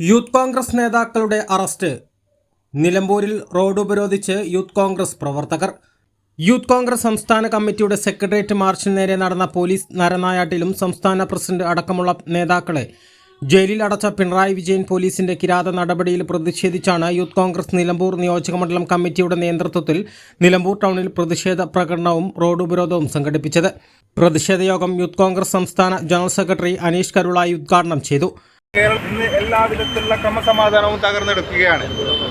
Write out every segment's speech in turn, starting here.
Youth Congress നേതാക്കളുടെ arrest. നിലമ്പൂരിൽ road ഉപരോധിച്ച് youth Congress പ്രവർത്തകർ. യൂത്ത് കോൺഗ്രസ് സംസ്ഥാന കമ്മിറ്റിയുടെ സെക്രട്ടേറിയറ്റ് മാർച്ചിന് നേരെ നടന്ന പോലീസ് നരനായാട്ടിലും സംസ്ഥാന പ്രസിഡന്റ് അടക്കമുള്ള നേതാക്കളെ ജയിലിൽ അടച്ച പിണറായി വിജയൻ പോലീസിന്റെ കിരാത നടപടിയിൽ പ്രതിഷേധിച്ചാണ് യൂത്ത് കോൺഗ്രസ് നിലമ്പൂർ നിയോജകമണ്ഡലം കമ്മിറ്റിയുടെ നേതൃത്വത്തിൽ നിലമ്പൂർ ടൗണിൽ പ്രതിഷേധ പ്രകടനവും റോഡ് ഉപരോധവും സംഘടിപ്പിച്ചത്. പ്രതിഷേധ യോഗം യൂത്ത് കോൺഗ്രസ് സംസ്ഥാന ജനറൽ സെക്രട്ടറി അനീഷ് കരുളായി ഉദ്ഘാടനം ചെയ്തു. കേരളത്തിൽ എല്ലാവിധത്തിലുള്ള എല്ലാ ക്രമസമാധാനവും തകർന്നെടുക്കുകയാണ്.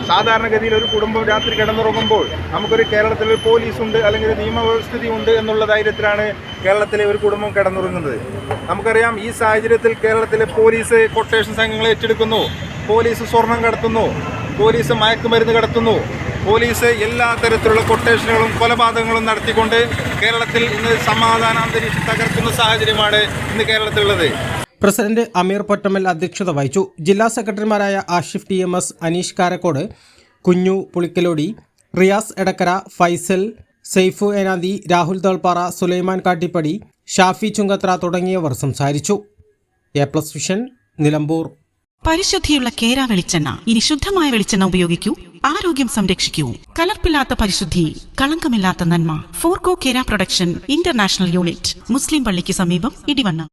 സാധാരണഗതിയിൽ ഒരു കുടുംബം രാത്രി കിടന്നുറങ്ങുമ്പോൾ നമുക്കൊരു കേരളത്തിൽ ഒരു പോലീസ് ഉണ്ട് അല്ലെങ്കിൽ നിയമവ്യവസ്ഥിതി ഉണ്ട് എന്നുള്ള ധൈര്യത്തിലാണ് കേരളത്തിലെ ഒരു കുടുംബം കിടന്നുറങ്ങുന്നത്. നമുക്കറിയാം ഈ സാഹചര്യത്തിൽ കേരളത്തിലെ പോലീസ് കൊട്ടേഷൻ സംഘങ്ങളെ ഏറ്റെടുക്കുന്നു. പോലീസ് സ്വർണം കടത്തുന്നു. പോലീസ് മയക്കുമരുന്ന് കടത്തുന്നു. പോലീസ് എല്ലാ തരത്തിലുള്ള കൊട്ടേഷനുകളും കൊലപാതകങ്ങളും നടത്തിക്കൊണ്ട് കേരളത്തിൽ ഇന്ന് സമാധാന അന്തരീക്ഷം തകർക്കുന്ന സാഹചര്യമാണ് ഇന്ന് കേരളത്തിലുള്ളത്. പ്രസിഡന്റ് അമീർ പൊറ്റമ്മൽ അധ്യക്ഷത വഹിച്ചു. ജില്ലാ സെക്രട്ടറിമാരായ Ashif T M S Aneesh Karakode Kunju Pulikkalodi Riyas Edakkara Faisal Saifu Enanthi Rahul തോൾപ്പാറ Sulaiman Kattippadi Shafi Chungathara തുടങ്ങിയവർ സംസാരിച്ചു. A plus vision Nilambur. പരിശുദ്ധിയുള്ള Kera വെളിച്ചെണ്ണ. ഇനി ശുദ്ധമായ വെളിച്ചെണ്ണ ഉപയോഗിക്കൂ. ആരോഗ്യം സംരക്ഷിക്കൂ. കലർപ്പില്ലാത്ത പരിശുദ്ധി കളങ്കമില്ലാത്ത നന്മ. Forco Kera production international unit മുസ്ലിം പള്ളിക്ക് സമീപം ഇടിവണ്ണ.